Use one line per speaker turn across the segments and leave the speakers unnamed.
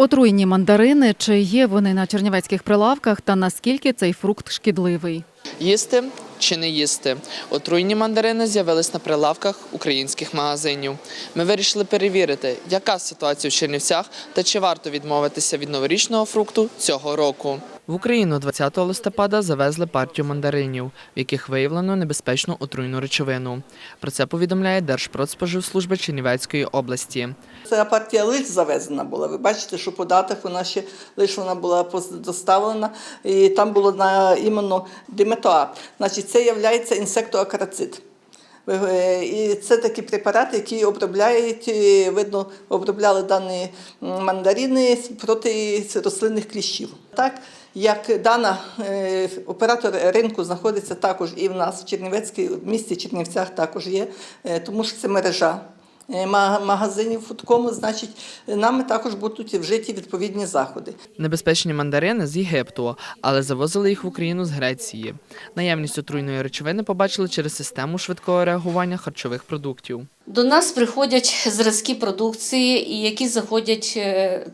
Отруйні мандарини, чи є вони на чернівецьких прилавках та наскільки цей фрукт шкідливий?
Їсти чи не їсти? Отруйні мандарини з'явились на прилавках українських магазинів. Ми вирішили перевірити, яка ситуація в Чернівцях та чи варто відмовитися від новорічного фрукту цього року. В Україну 20 листопада завезли партію мандаринів, в яких виявлено небезпечну отруйну речовину. Про це повідомляє Держпродспоживслужба Чернівецької області.
Ця партія лиш завезена була. Ви бачите, що по датах вона ще лише вона була доставлена, і там було на іменно диметоа. Значить, це є інсектоакарацид. Е, І це такі препарати, які обробляють, е, видно, обробляли дані мандарини проти рослинних кліщів. Так як дана е, оператор ринку знаходиться також і в нас в Чернівецькій в місті Чернівцях також є, тому що це мережа магазинів фудкому, значить, нами також будуть вжиті відповідні заходи.
Небезпечні мандарини з Єгипту, але завозили їх в Україну з Греції. Наявність отруйної речовини побачили через систему швидкого реагування харчових продуктів.
До нас приходять зразки продукції, і які заходять е,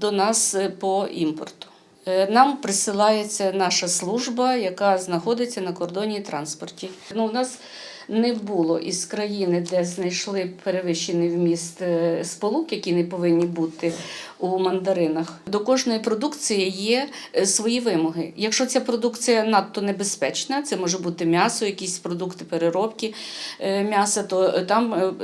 до нас е, по імпорту. Е, Нам присилається наша служба, яка знаходиться на кордоні транспорті. Ну, у нас не було із країни, де знайшли перевищений вміст е, сполук, які не повинні бути у мандаринах. До кожної продукції є е, свої вимоги. Якщо ця продукція надто небезпечна, це може бути м'ясо, якісь продукти переробки е, м'яса, то там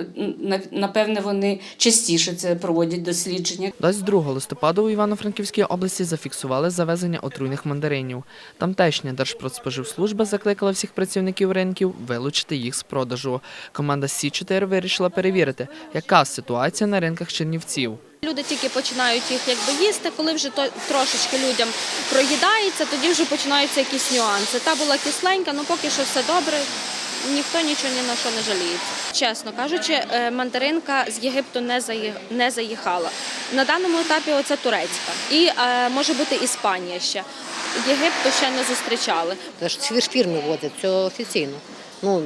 напевне вони частіше це проводять дослідження.
22 листопада у Івано-Франківській області зафіксували завезення отруйних мандаринів. Тамтешня Держпродспоживслужба закликала всіх працівників ринків вилучити їх з продажу. Команда Сі-4 вирішила перевірити, яка ситуація на ринках Чернівців.
Люди тільки починають їх якби їсти, коли вже то трошечки людям проїдається, тоді вже починаються якісь нюанси. Та була кисленька, ну поки що все добре. Ніхто нічого ні на що не жаліється. Чесно кажучи, е, мандаринка з Єгипту не не заїхала. На даному етапі оце турецька і е, може бути Іспанія ще. Єгипту ще не зустрічали.
Це ж ці ж фірми це офіційно. Ну,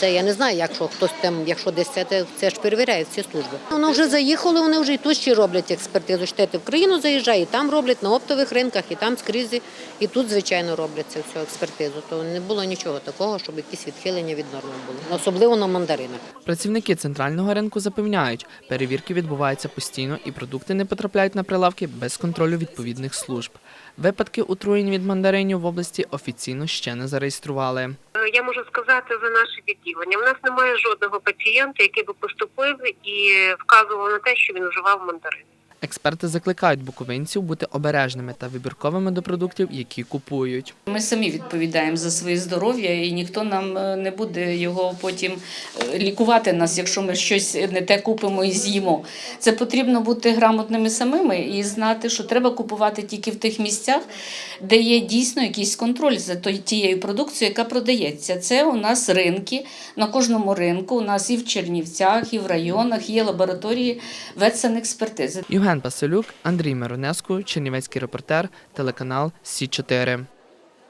це я не знаю, якщо хтось там, якщо десь це, це, ж перевіряють ці служби. Воно вже заїхало, вони вже і тут ще роблять експертизу. Штети в країну заїжджає, і там роблять на оптових ринках, і там скрізь, і тут, звичайно, роблять цю всю експертизу. То не було нічого такого, щоб якісь відхилення від норми були. Особливо на мандаринах.
Працівники центрального ринку запевняють, перевірки відбуваються постійно і продукти не потрапляють на прилавки без контролю відповідних служб. Випадки отруєнь від мандаринів в області офіційно ще не зареєстрували.
Е, Я можу сказати за наше відділення. У нас немає жодного пацієнта, який би поступив і вказував на те, що він вживав мандарин.
Експерти закликають буковинців бути обережними та вибірковими до продуктів, які купують.
Ми самі відповідаємо за своє здоров'я, і ніхто нам е, не буде його потім е, лікувати нас, якщо ми щось не те купимо і з'їмо. Це потрібно бути грамотними самими і знати, що треба купувати тільки в тих місцях, де є дійсно якийсь контроль за тією продукцією, яка продається. Це у нас ринки. На кожному ринку у нас і в Чернівцях, і в районах є лабораторії ветсанекспертизи.
Євген Паселюк, Андрій Миронеску, Чернівецький репортер, телеканал Сі 4